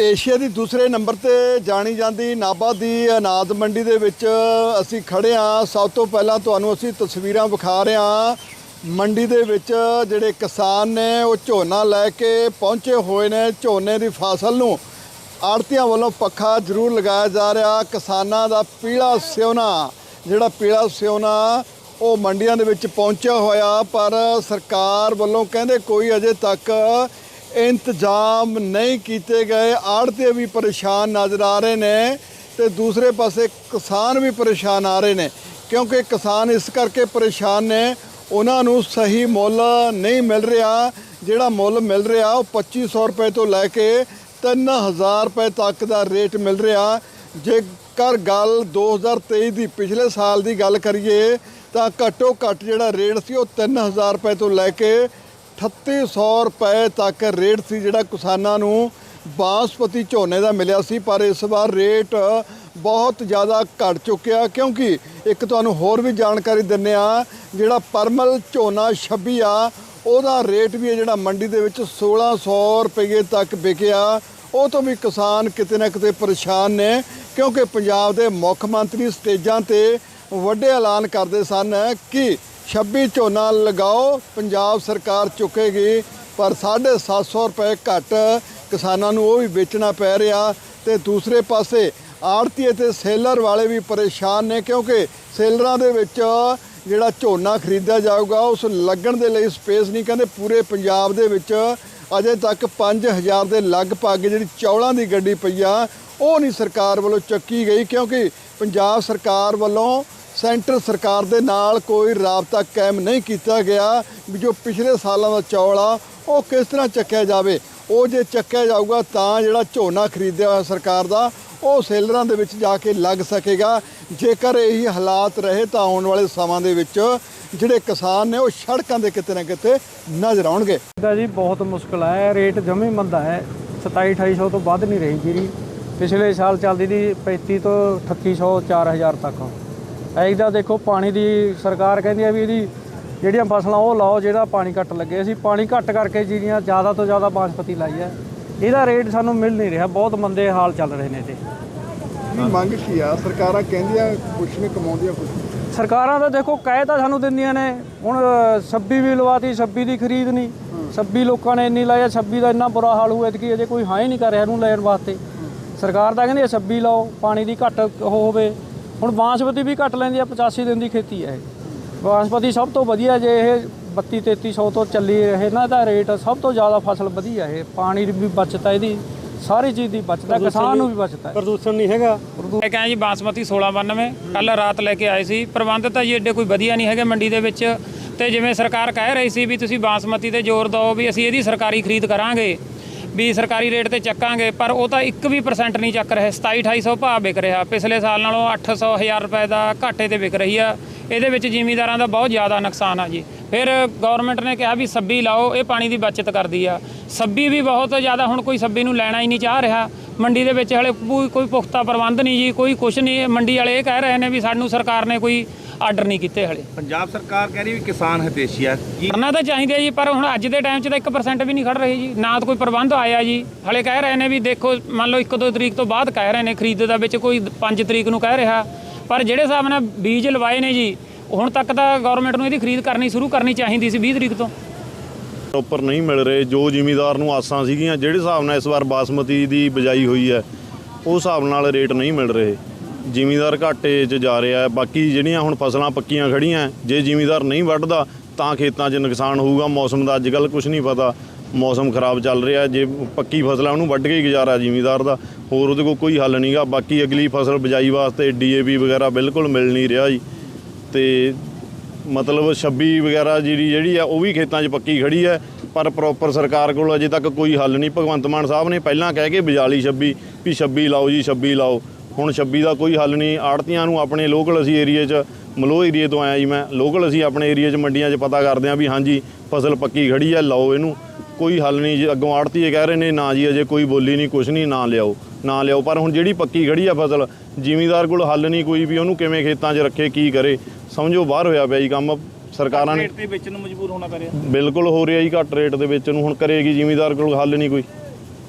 Asia ਦੀ ਦੂਸਰੇ number ਤੇ ਜਾਣੀ ਜਾਂਦੀ ਨਾਭਾ ਦੀ ਅਨਾਜ ਮੰਡੀ ਦੇ ਵਿੱਚ ਅਸੀਂ ਖੜੇ ਹਾਂ। ਸਭ ਤੋਂ ਪਹਿਲਾਂ ਤੁਹਾਨੂੰ ਅਸੀਂ ਤਸਵੀਰਾਂ ਵਿਖਾ ਰਹੇ ਹਾਂ। ਮੰਡੀ ਦੇ ਵਿੱਚ ਜਿਹੜੇ ਕਿਸਾਨ ਨੇ, ਉਹ ਝੋਨਾ ਲੈ ਕੇ ਪਹੁੰਚੇ ਹੋਏ ਨੇ। ਝੋਨੇ ਦੀ ਫਸਲ ਨੂੰ ਆੜਤੀਆਂ ਵੱਲੋਂ ਪੱਖਾ ਜ਼ਰੂਰ ਲਗਾਇਆ ਜਾ ਰਿਹਾ। ਕਿਸਾਨਾਂ ਦਾ ਪੀਲਾ ਸਿਉਨਾ ਜਿਹੜਾ ਪੀਲਾ ਸਿਉਨਾ ਉਹ ਮੰਡੀਆਂ ਦੇ ਵਿੱਚ ਪਹੁੰਚਿਆ ਹੋਇਆ। ਪਰ ਸਰਕਾਰ ਵੱਲੋਂ ਕਹਿੰਦੇ ਕੋਈ ਅਜੇ ਤੱਕ ਇੰਤਜ਼ਾਮ ਨਹੀਂ ਕੀਤੇ ਗਏ। ਆੜਤੇ ਵੀ ਪਰੇਸ਼ਾਨ ਨਜ਼ਰ ਆ ਰਹੇ ਨੇ ਤੇ ਦੂਸਰੇ ਪਾਸੇ ਕਿਸਾਨ ਵੀ ਪਰੇਸ਼ਾਨ ਆ ਰਹੇ ਨੇ। ਕਿਉਂਕਿ ਕਿਸਾਨ ਇਸ ਕਰਕੇ ਪਰੇਸ਼ਾਨ ਨੇ, ਉਹਨਾਂ ਨੂੰ ਸਹੀ ਮੁੱਲ ਨਹੀਂ ਮਿਲ ਰਿਹਾ। ਜਿਹੜਾ ਮੁੱਲ ਮਿਲ ਰਿਹਾ ਉਹ 2500 ਰੁਪਏ ਤੋਂ ਲੈ ਕੇ 3000 ਰੁਪਏ ਤੱਕ ਦਾ ਰੇਟ ਮਿਲ ਰਿਹਾ। ਜੇਕਰ ਗੱਲ 2023 ਦੀ ਪਿਛਲੇ ਸਾਲ ਦੀ ਗੱਲ ਕਰੀਏ, ਤਾਂ ਘੱਟੋ ਘੱਟ ਜਿਹੜਾ ਰੇਟ ਸੀ ਉਹ 3000 ਰੁਪਏ ਤੋਂ ਲੈ ਕੇ 3800 ਰੁਪਏ ਤੱਕ ਰੇਟ ਸੀ ਜਿਹੜਾ ਕਿਸਾਨਾਂ ਨੂੰ ਬਾਸਪਤੀ ਝੋਨੇ ਦਾ ਮਿਲਿਆ ਸੀ, ਪਰ ਇਸ ਵਾਰ ਰੇਟ ਬਹੁਤ ਜ਼ਿਆਦਾ ਘਟ ਚੁੱਕਿਆ ਕਿਉਂਕਿ ਇੱਕ ਤੁਹਾਨੂੰ ਹੋਰ ਵੀ ਜਾਣਕਾਰੀ ਦਿੰਨੇ ਆ ਜਿਹੜਾ ਪਰਮਲ ਝੋਨਾ 26 ਆ, ਉਹਦਾ ਰੇਟ ਵੀ ਹੈ ਜਿਹੜਾ ਮੰਡੀ ਦੇ ਵਿੱਚ 1600 ਰੁਪਏ ਤੱਕ ਵਿਕਿਆ। ਉਹ ਤੋਂ ਵੀ ਕਿਸਾਨ ਕਿਤੇ ਨਾ ਕਿਤੇ ਪਰੇਸ਼ਾਨ ਨੇ, ਕਿਉਂਕਿ ਪੰਜਾਬ ਦੇ ਮੁੱਖ ਮੰਤਰੀ ਸਟੇਜਾਂ ਤੇ ਵੱਡੇ ਐਲਾਨ ਕਰਦੇ ਸਨ ਕਿ 26 ਝੋਨਾ ਲਗਾਓ, ਪੰਜਾਬ ਸਰਕਾਰ ਚੁੱਕੇਗੀ, ਪਰ 750 ਰੁਪਏ ਘੱਟ ਕਿਸਾਨਾਂ ਨੂੰ ਉਹ ਵੀ ਵੇਚਣਾ ਪੈ ਰਿਹਾ। ਤੇ ਦੂਸਰੇ ਪਾਸੇ ਆੜਤੀਏ ਤੇ ਸੇਲਰ ਵਾਲੇ ਵੀ ਪਰੇਸ਼ਾਨ ਨੇ, ਕਿਉਂਕਿ ਸੇਲਰਾਂ ਦੇ ਵਿੱਚ ਜਿਹੜਾ ਝੋਨਾ ਖਰੀਦਿਆ ਜਾਊਗਾ, ਉਸ ਲੱਗਣ ਦੇ ਲਈ ਸਪੇਸ ਨਹੀਂ, ਕਹਿੰਦੇ ਪੂਰੇ ਪੰਜਾਬ ਦੇ ਵਿੱਚ ਅਜੇ ਤੱਕ 5000 ਦੇ ਲਗਭਗ ਜਿਹੜੀ ਚੌਲਾਂ ਦੀ ਗੱਡੀ ਪਈ ਆ, ਉਹ ਨਹੀਂ ਸਰਕਾਰ ਵੱਲੋਂ ਚੱਕੀ ਗਈ, ਕਿਉਂਕਿ ਪੰਜਾਬ ਸਰਕਾਰ ਵੱਲੋਂ ਸੈਂਟਰ ਸਰਕਾਰ ਦੇ ਨਾਲ ਕੋਈ ਰਾਬਤਾ ਕਾਇਮ ਨਹੀਂ ਕੀਤਾ ਗਿਆ ਵੀ ਜੋ ਪਿਛਲੇ ਸਾਲਾਂ ਦਾ ਚੌਲ ਆ, ਉਹ ਕਿਸ ਤਰ੍ਹਾਂ ਚੱਕਿਆ ਜਾਵੇ? ਉਹ ਜੇ ਚੱਕਿਆ ਜਾਊਗਾ ਤਾਂ ਜਿਹੜਾ ਝੋਨਾ ਖਰੀਦਿਆ ਹੋਇਆ ਸਰਕਾਰ ਦਾ, ਉਹ ਸੇਲਰਾਂ ਦੇ ਵਿੱਚ ਜਾ ਕੇ ਲੱਗ ਸਕੇਗਾ। ਜੇਕਰ ਇਹੀ ਹਾਲਾਤ ਰਹੇ ਤਾਂ ਆਉਣ ਵਾਲੇ ਸਮਾਂ ਦੇ ਵਿੱਚ ਜਿਹੜੇ ਕਿਸਾਨ ਨੇ ਉਹ ਸੜਕਾਂ ਦੇ ਕਿਤੇ ਨਾ ਕਿਤੇ ਨਜ਼ਰ ਆਉਣਗੇ। ਦਾ ਜੀ ਬਹੁਤ ਮੁਸ਼ਕਲ ਹੈ ਰੇਟ ਜਮੇ ਮੰਦਾ ਹੈ। 27 2800 ਤੋਂ ਵੱਧ ਨਹੀਂ ਰਹੀ ਜੀਰੀ ਪਿਛਲੇ ਸਾਲ ਚੱਲਦੀ ਦੀ 35 ਤੋਂ 3800 4000 ਤੱਕ। ਐਦਾ ਦੇਖੋ ਪਾਣੀ ਦੀ ਸਰਕਾਰ ਕਹਿੰਦੀ ਆ ਵੀ ਇਹਦੀ ਜਿਹੜੀਆਂ ਫਸਲਾਂ ਉਹ ਲਾਓ ਜਿਹੜਾ ਪਾਣੀ ਘੱਟ ਲੱਗੇ। ਅਸੀਂ ਪਾਣੀ ਘੱਟ ਕਰਕੇ ਜੀਰੀਆਂ ਜ਼ਿਆਦਾ ਤੋਂ ਜ਼ਿਆਦਾ ਬਾਸਪਤੀ ਲਾਈ ਹੈ ਇਹਦਾ ਰੇਟ ਸਾਨੂੰ ਮਿਲ ਨਹੀਂ ਰਿਹਾ। ਬਹੁਤ ਮੰਦੇ ਹਾਲ ਚੱਲ ਰਹੇ ਨੇ ਤੇ ਨਹੀਂ ਮੰਗ ਕੀ ਆ? ਸਰਕਾਰਾਂ ਕਹਿੰਦੀਆਂ ਕੁਛ ਨਹੀਂ ਕਮਾਉਂਦੀਆਂ ਕੁਛ ਸਰਕਾਰਾਂ ਤਾਂ ਦੇਖੋ ਕਹਿ ਤਾਂ ਸਾਨੂੰ ਦਿੰਦੀਆਂ ਨੇ ਹੁਣ 26 ਵੀ ਲਵਾਤੀ 26 ਦੀ ਖਰੀਦ ਨਹੀਂ। 26 ਲੋਕਾਂ ਨੇ ਇੰਨੀ ਲਾਇਆ 26 ਦਾ ਇੰਨਾ ਬੁਰਾ ਹਾਲ ਹੋਇਆ ਕਿ ਅਜੇ ਕੋਈ ਹਾਂ ਹੀ ਨਹੀਂ ਕਰ ਰਿਹਾ ਇਹਨੂੰ ਲੈਣ ਵਾਸਤੇ। ਸਰਕਾਰ ਤਾਂ ਕਹਿੰਦੀ 26 ਲਾਓ ਪਾਣੀ ਦੀ ਘੱਟ ਹੋਵੇ। ਹੁਣ ਬਾਂਸਪਤੀ ਵੀ ਘੱਟ ਲੈਂਦੀ ਆ 85 ਦਿਨ ਦੀ ਖੇਤੀ ਹੈ ਇਹ। ਬਾਂਸਪਤੀ ਸਭ ਤੋਂ ਵਧੀਆ ਜੇ ਇਹ 32 3300 ਤੋਂ ਚੱਲੀ ਰਹੇ ਨਾ ਇਹਦਾ ਰੇਟ ਸਭ ਤੋਂ ਜ਼ਿਆਦਾ ਫਸਲ ਵਧੀਆ ਇਹ। ਪਾਣੀ ਦੀ ਵੀ ਬਚਤ ਹੈ ਇਹਦੀ ਸਾਰੀ ਚੀਜ਼ ਦੀ ਬਚਤ ਹੈ ਕਿਸਾਨ ਨੂੰ ਵੀ ਬਚਤ ਹੈ ਪ੍ਰਦੂਸ਼ਣ ਨਹੀਂ ਹੈਗਾ। ਇਹ ਕਹਿੰਦੇ ਜੀ ਬਾਸਮਤੀ 1692 ਕੱਲ ਰਾਤ ਲੈ ਕੇ ਆਏ ਸੀ। ਪ੍ਰਬੰਧ ਤਾਂ ਜੀ ਏਡੇ ਕੋਈ ਵਧੀਆ ਨਹੀਂ ਹੈਗੇ ਮੰਡੀ ਦੇ ਵਿੱਚ। ਤੇ ਜਿਵੇਂ ਸਰਕਾਰ ਕਹਿ ਰਹੀ ਸੀ ਵੀ ਤੁਸੀਂ ਬਾਸਮਤੀ ਤੇ ਜ਼ੋਰ ਦਿਓ ਵੀ ਅਸੀਂ ਇਹਦੀ ਸਰਕਾਰੀ ਖਰੀਦ ਕਰਾਂਗੇ। ਵੀ ਸਰਕਾਰੀ ਰੇਟ ਤੇ ਚੱਕਾਂਗੇ, ਪਰ ਉਹ ਤਾਂ 1 ਵੀ ਪਰਸੈਂਟ ਨਹੀਂ ਚੱਕ ਰਹੇ। 27 2800 ਭਾਅ ਵਿਕ ਰਿਹਾ। ਪਿਛਲੇ ਸਾਲ ਨਾਲੋਂ 800 1000 ਰੁਪਏ ਦਾ ਘਾਟੇ ਤੇ ਵਿਕ ਰਹੀ ਆ। ਇਹਦੇ ਵਿੱਚ ਜ਼ਿਮੀਂਦਾਰਾਂ ਦਾ ਬਹੁਤ ਜ਼ਿਆਦਾ ਨੁਕਸਾਨ ਆ ਜੀ। ਫਿਰ ਗਵਰਨਮੈਂਟ ਨੇ ਕਿਹਾ ਵੀ ਸੱਬੀ ਲਾਓ, ਇਹ ਪਾਣੀ ਦੀ ਬਚਤ ਕਰਦੀ ਆ। ਸੱਬੀ ਵੀ ਬਹੁਤ ਜ਼ਿਆਦਾ ਹੁਣ ਕੋਈ ਸੱਬੀ ਨੂੰ ਲੈਣਾ ਹੀ ਨਹੀਂ ਚਾਹ ਰਿਹਾ। ਮੰਡੀ ਦੇ ਵਿੱਚ ਹਲੇ ਕੋਈ ਕੋਈ ਪੁਖਤਾ ਪ੍ਰਬੰਧ ਨਹੀਂ ਜੀ ਕੋਈ ਕੁਛ ਨਹੀਂ। ਮੰਡੀ ਵਾਲੇ ਇਹ ਕਹਿ ਰਹੇ ਨੇ ਵੀ ਸਾਨੂੰ ਸਰਕਾਰ ਨੇ ਕੋਈ ਆਰਡਰ ਨਹੀਂ ਕੀਤੇ ਹਲੇ। ਪੰਜਾਬ ਸਰਕਾਰ ਕਹਿ ਰਹੀ ਵੀ ਕਿਸਾਨ ਹਿਤੈਸ਼ੀ ਆ। ਕਰਨਾ ਤਾਂ ਚਾਹੀਦਾ ਜੀ ਪਰ ਹੁਣ ਅੱਜ ਦੇ ਟਾਈਮ 'ਚ ਤਾਂ 1% ਵੀ ਨਹੀਂ ਖੜ ਰਹੇ ਜੀ। ਨਾ ਤਾਂ ਕੋਈ ਪ੍ਰਬੰਧ ਆਇਆ ਜੀ। ਹਲੇ ਕਹਿ ਰਹੇ ਨੇ ਵੀ ਦੇਖੋ ਮੰਨ ਲਓ 1-2 ਤਰੀਕ ਤੋਂ ਬਾਅਦ ਕਹਿ ਰਹੇ ਨੇ ਖਰੀਦ ਦਾ ਵਿੱਚ ਕੋਈ 5 ਤਰੀਕ ਨੂੰ ਕਹਿ ਰਿਹਾ। ਪਰ ਜਿਹੜੇ ਹਿਸਾਬ ਨਾਲ ਬੀਜ ਲਵਾਏ ਨੇ ਜੀ ਹੁਣ ਤੱਕ ਤਾਂ ਗਵਰਨਮੈਂਟ ਨੂੰ ਇਹਦੀ ਖਰੀਦ ਕਰਨੀ ਸ਼ੁਰੂ ਕਰਨੀ ਚਾਹੀਦੀ ਸੀ 20 ਤਰੀਕ ਤੋਂ। ਪ੍ਰੋਪਰ ਨਹੀਂ ਮਿਲ ਰਹੇ, ਜੋ ਜ਼ਿਮੀਦਾਰ ਨੂੰ ਆਸਾਂ ਸੀਗੀਆਂ, ਜਿਹੜੇ ਹਿਸਾਬ ਨਾਲ ਇਸ ਵਾਰ ਬਾਸਮਤੀ ਦੀ ਬਜਾਈ ਹੋਈ ਹੈ ਉਸ ਹਿਸਾਬ ਨਾਲ ਰੇਟ ਨਹੀਂ ਮਿਲ ਰਹੇ। ਜ਼ਿਮੀਦਾਰ ਘਾਟੇ 'ਚ ਜਾ ਰਿਹਾ ਹੈ, ਬਾਕੀ ਜਿਹੜੀਆਂ ਹੁਣ ਫਸਲਾਂ ਪੱਕੀਆਂ ਖੜੀਆਂ ਜੇ ਜ਼ਿਮੀਦਾਰ ਨਹੀਂ ਵੱਢਦਾ, ਤਾਂ ਖੇਤਾਂ 'ਚ ਨੁਕਸਾਨ ਹੋਊਗਾ, ਮੌਸਮ ਦਾ ਅੱਜ ਕੱਲ ਕੁਝ ਨਹੀਂ ਪਤਾ। ਮੌਸਮ ਖਰਾਬ ਚੱਲ ਰਿਹਾ, ਜੇ ਪੱਕੀ ਫਸਲਾਂ ਉਹਨੂੰ ਵੱਢ ਕੇ ਹੀ ਗੁਜ਼ਾਰਾ ਜ਼ਿਮੀਦਾਰ ਦਾ, ਹੋਰ ਉਹਦੇ ਕੋਲ ਕੋਈ ਹੱਲ ਨਹੀਂਗਾ। ਬਾਕੀ ਅਗਲੀ ਫਸਲ ਬਜਾਈ ਵਾਸਤੇ ਡੀਏਪੀ ਵਗੈਰਾ ਬਿਲਕੁਲ ਮਿਲ ਨਹੀਂ ਰਿਹਾ ਜੀ। ਤੇ ਮਤਲਬ 26 ਵਗੈਰਾ ਜਿਹੜੀ ਜਿਹੜੀ ਆ, ਉਹ ਵੀ ਖੇਤਾਂ 'ਚ ਪੱਕੀ ਖੜੀ ਹੈ। ਪਰ ਪ੍ਰੋਪਰ ਸਰਕਾਰ ਕੋਲ ਅਜੇ ਤੱਕ ਕੋਈ ਹੱਲ ਨਹੀਂ। ਭਗਵੰਤ ਮਾਨ ਸਾਹਿਬ ਨੇ ਪਹਿਲਾਂ ਕਹਿ ਕੇ ਬਿਜਾਲੀ 26 ਵੀ 26 ਲਾਓ ਜੀ 26 ਲਾਓ। ਹੁਣ 26 ਦਾ ਕੋਈ ਹੱਲ ਨਹੀਂ। ਆੜਤੀਆਂ ਨੂੰ ਆਪਣੇ ਲੋਕਲ ਅਸੀਂ ਏਰੀਏ 'ਚ, ਮਲੋ ਏਰੀਏ ਤੋਂ ਆਇਆ ਜੀ ਮੈਂ ਲੋਕਲ ਅਸੀਂ ਆਪਣੇ ਏਰੀਏ 'ਚ, ਮੰਡੀਆਂ 'ਚ ਪਤਾ ਕਰਦੇ ਹਾਂ ਵੀ ਹਾਂਜੀ, ਫਸਲ ਪੱਕੀ ਖੜੀ ਹੈ, ਲਾਓ ਇਹਨੂੰ। ਕੋਈ ਹੱਲ ਨਹੀਂ ਜੀ। ਅੱਗੋਂ ਆੜਤੀਏ ਕਹਿ ਰਹੇ ਨੇ, ਨਾ ਜੀ ਅਜੇ ਕੋਈ ਬੋਲੀ ਨਹੀਂ, ਕੁਛ ਨਹੀਂ, ਨਾ ਲਿਆਓ ਨਾ ਲਿਆਓ। ਪਰ ਹੁਣ ਜਿਹੜੀ ਪੱਕੀ ਖੜੀ ਆ ਫਸਲ, ਜ਼ਿਮੀਦਾਰ ਕੋਲ ਹੱਲ ਨਹੀਂ ਕੋਈ ਵੀ, ਉਹਨੂੰ ਕਿਵੇਂ ਖੇਤਾਂ 'ਚ ਰੱਖੇ, ਕੀ ਕਰੇ? ਸਮਝੋ ਬਾਹਰ ਹੋਇਆ ਪਿਆ ਜੀ ਕੰਮ ਸਰਕਾਰਾਂ ਨੇ ਰੇਟ ਤੇ ਵੇਚਣ ਨੂੰ ਮਜਬੂਰ ਹੋਣਾ ਪੈ ਰਿਹਾ। ਬਿਲਕੁਲ ਹੋ ਰਿਹਾ ਜੀ ਘੱਟ ਰੇਟ ਦੇ ਵਿੱਚ ਨੂੰ ਹੁਣ ਕਰੇਗੀ ਜ਼ਿਮੀਦਾਰ ਕੋਲ ਹੱਲ ਨਹੀਂ ਕੋਈ।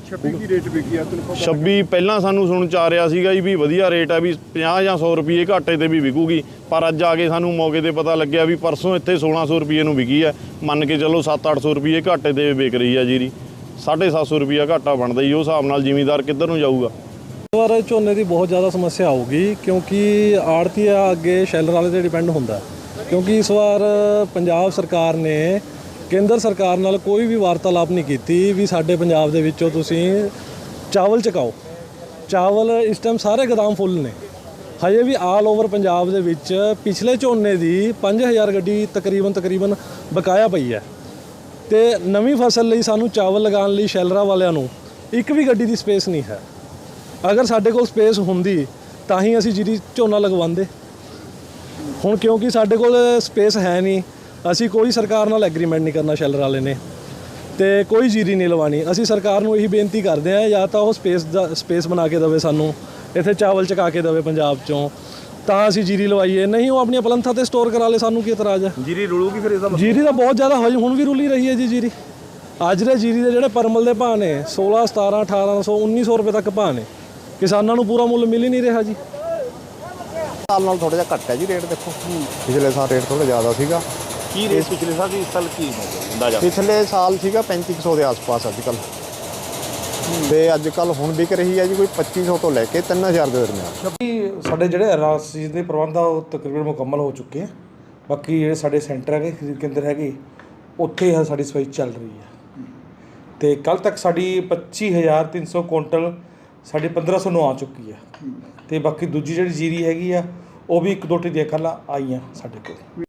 26 ਕੀ ਰੇਟ ਵਿਕੀ ਆ ਤੈਨੂੰ ਪਤਾ 26 ਪਹਿਲਾਂ ਸਾਨੂੰ ਸੁਣ ਚ ਆ ਰਿਹਾ ਸੀਗਾ ਜੀ ਵੀ ਵਧੀਆ ਰੇਟ ਆ ਵੀ 50 ਜਾਂ 100 ਰੁਪਏ ਘਾਟੇ ਤੇ ਵੀ ਵਿਕੂਗੀ ਪਰ ਅੱਜ ਆ ਕੇ ਸਾਨੂੰ ਮੌਕੇ ਤੇ ਪਤਾ ਲੱਗਿਆ ਵੀ ਪਰਸੋਂ ਇੱਥੇ 1600 ਰੁਪਏ ਨੂੰ ਵਿਕੀ ਹੈ ਮੰਨ ਕੇ ਚੱਲੋ 7-800 ਰੁਪਏ ਘਾਟੇ ਤੇ ਵਿਕ ਰਹੀ ਆ ਜੀਰੀ। 750 ਰੁਪਏ ਘਾਟਾ ਬਣਦਾ ਜੀ ਉਹ ਹਿਸਾਬ ਨਾਲ ਜ਼ਿਮੀਂਦਾਰ ਕਿੱਧਰ ਨੂੰ ਜਾਊਗਾ? ਇਸ ਵਾਰ ਝੋਨੇ ਦੀ ਬਹੁਤ ਜ਼ਿਆਦਾ ਸਮੱਸਿਆ ਆਊਗੀ ਕਿਉਂਕਿ ਆੜਤੀਆ ਅੱਗੇ ਸ਼ੈਲਰ ਵਾਲੇ ਤੇ ਡਿਪੈਂਡ ਹੁੰਦਾ। ਕਿਉਂਕਿ ਇਸ ਵਾਰ ਪੰਜਾਬ ਸਰਕਾਰ ਨੇ ਕੇਂਦਰ ਸਰਕਾਰ ਨਾਲ ਕੋਈ ਵੀ ਵਾਰਤਾਲਾਪ ਨਹੀਂ ਕੀਤੀ ਵੀ ਸਾਡੇ ਪੰਜਾਬ ਦੇ ਵਿੱਚੋਂ ਤੁਸੀਂ ਚਾਵਲ ਚਕਾਓ। ਚਾਵਲ ਇਸ ਟਾਈਮ ਸਾਰੇ ਗਦਾਮ ਫੁੱਲ ਨੇ। ਹਜੇ ਵੀ ਆਲ ਓਵਰ ਪੰਜਾਬ ਦੇ ਵਿੱਚ ਪਿਛਲੇ ਝੋਨੇ ਦੀ 5000 ਗੱਡੀ ਤਕਰੀਬਨ ਤਕਰੀਬਨ ਬਕਾਇਆ ਪਈ ਹੈ। ਤੇ ਨਵੀਂ ਫਸਲ ਲਈ ਸਾਨੂੰ ਚਾਵਲ ਲਗਾਉਣ ਲਈ ਸ਼ੈਲਰਾਂ ਵਾਲਿਆਂ ਨੂੰ ਇੱਕ ਵੀ ਗੱਡੀ ਦੀ ਸਪੇਸ ਨਹੀਂ ਹੈ। ਅਗਰ ਸਾਡੇ ਕੋਲ ਸਪੇਸ ਹੁੰਦੀ ਤਾਂ ਹੀ ਅਸੀਂ ਜੀਰੀ ਝੋਨਾ ਲਗਵਾਉਂਦੇ। ਹੁਣ ਕਿਉਂਕਿ ਸਾਡੇ ਕੋਲ ਸਪੇਸ ਹੈ ਨਹੀਂ ਅਸੀਂ ਕੋਈ ਸਰਕਾਰ ਨਾਲ ਐਗਰੀਮੈਂਟ ਨਹੀਂ ਕਰਨਾ ਸ਼ੈਲਰ ਵਾਲੇ ਨੇ। ਤੇ ਕੋਈ ਜੀਰੀ ਨਹੀਂ ਲਵਾਣੀ ਅਸੀਂ ਸਰਕਾਰ ਨੂੰ ਇਹੀ ਬੇਨਤੀ ਕਰਦੇ ਹਾਂ ਜਾਂ ਤਾਂ ਉਹ ਸਪੇਸ ਦਾ ਸਪੇਸ ਬਣਾ ਕੇ ਦੇਵੇ ਸਾਨੂੰ ਇੱਥੇ ਚਾਵਲ ਚਕਾ ਕੇ ਦੇਵੇ ਪੰਜਾਬ ਚੋਂ। ਤਾਂ ਅਸੀਂ ਜੀਰੀ ਲਵਾਈਏ। ਨਹੀਂ ਉਹ ਆਪਣੀਆਂ ਪਲੰਥਾਂ ਤੇ ਸਟੋਰ ਕਰਾ ਲੇ ਸਾਨੂੰ ਕੀ ਇਤਰਾਜ਼ ਹੈ? ਜੀਰੀ ਰੁਲੂਗੀ ਫਿਰ ਇਹਦਾ ਜੀਰੀ ਤਾਂ ਬਹੁਤ ਜ਼ਿਆਦਾ ਹੋਈ ਹੁਣ ਵੀ ਰੁਲੀ ਰਹੀ ਹੈ ਜੀ ਜੀਰੀ। ਅੱਜ ਦੇ ਜੀਰੀ ਦੇ ਜਿਹੜੇ ਪਰਮਲ ਦੇ ਭਾਅ ਨੇ 16 17 1800 1900 ਰੁਪਏ ਤੱਕ ਭਾਅ ਨੇ। ਕਿਸਾਨਾਂ ਨੂੰ ਪੂਰਾ ਮੁੱਲ ਮਿਲ ਹੀ ਨਹੀਂ ਰਿਹਾ ਜੀ। ਸਾਲ ਨਾਲ ਥੋੜਾ ਜਿਹਾ ਘੱਟ ਹੈ ਜੀ ਰੇਟ ਦੇਖੋ। ਪਿਛਲੇ ਸਾਲ ਰੇਟ ਥੋੜਾ ਜ਼ਿਆਦਾ ਸੀਗਾ। ਕੀ ਰੇਟ ਪਿਛਲੇ ਸਾਲ ਦੀ ਇਸ ਸਾਲ ਕੀ ਅੰਦਾਜ਼ਾ। ਪਿਛਲੇ ਸਾਲ ਸੀਗਾ 3500 ਦੇ ਆਸ-ਪਾਸ ਅੱਜ ਕੱਲ ਤੇ ਅੱਜ ਕੱਲ ਹੁਣ ਵਿਕ ਰਹੀ ਹੈ ਜੀ ਕੋਈ 2500 ਤੋਂ ਲੈ ਕੇ 3000 ਦੇ ਦਰਮਿਆਨ। ਕਿ ਸਾਡੇ ਜਿਹੜੇ ਰਾਸ ਦੇ ਪ੍ਰਬੰਧ ਆ ਉਹ ਤਕਰੀਬਨ ਮੁਕੰਮਲ ਹੋ ਚੁੱਕੇ ਆ। ਬਾਕੀ ਜਿਹੜੇ ਸਾਡੇ ਸੈਂਟਰ ਹੈਗੇ ਖਰੀਦ ਕੇਂਦਰ ਹੈਗੇ ਉੱਥੇ ਹੀ ਸਾਡੀ ਸਫ਼ਾਈ ਚੱਲ ਰਹੀ ਹੈ। ਤੇ ਕੱਲ ਤੱਕ ਸਾਡੀ 25300 ਕੁਇੰਟਲ ਸਾਡੀ 1500 ਨੂੰ ਆ ਚੁੱਕੀ ਆ ਤੇ ਬਾਕੀ ਦੂਜੀ ਜਿਹੜੀ ਜੀਰੀ ਹੈਗੀ ਆ, ਉਹ ਵੀ ਇੱਕ ਦੋ ਟੀ ਟਿੱਡੀਆਂ ਕੱਲ੍ਹ ਆਈਆਂ ਸਾਡੇ ਕੋਲ।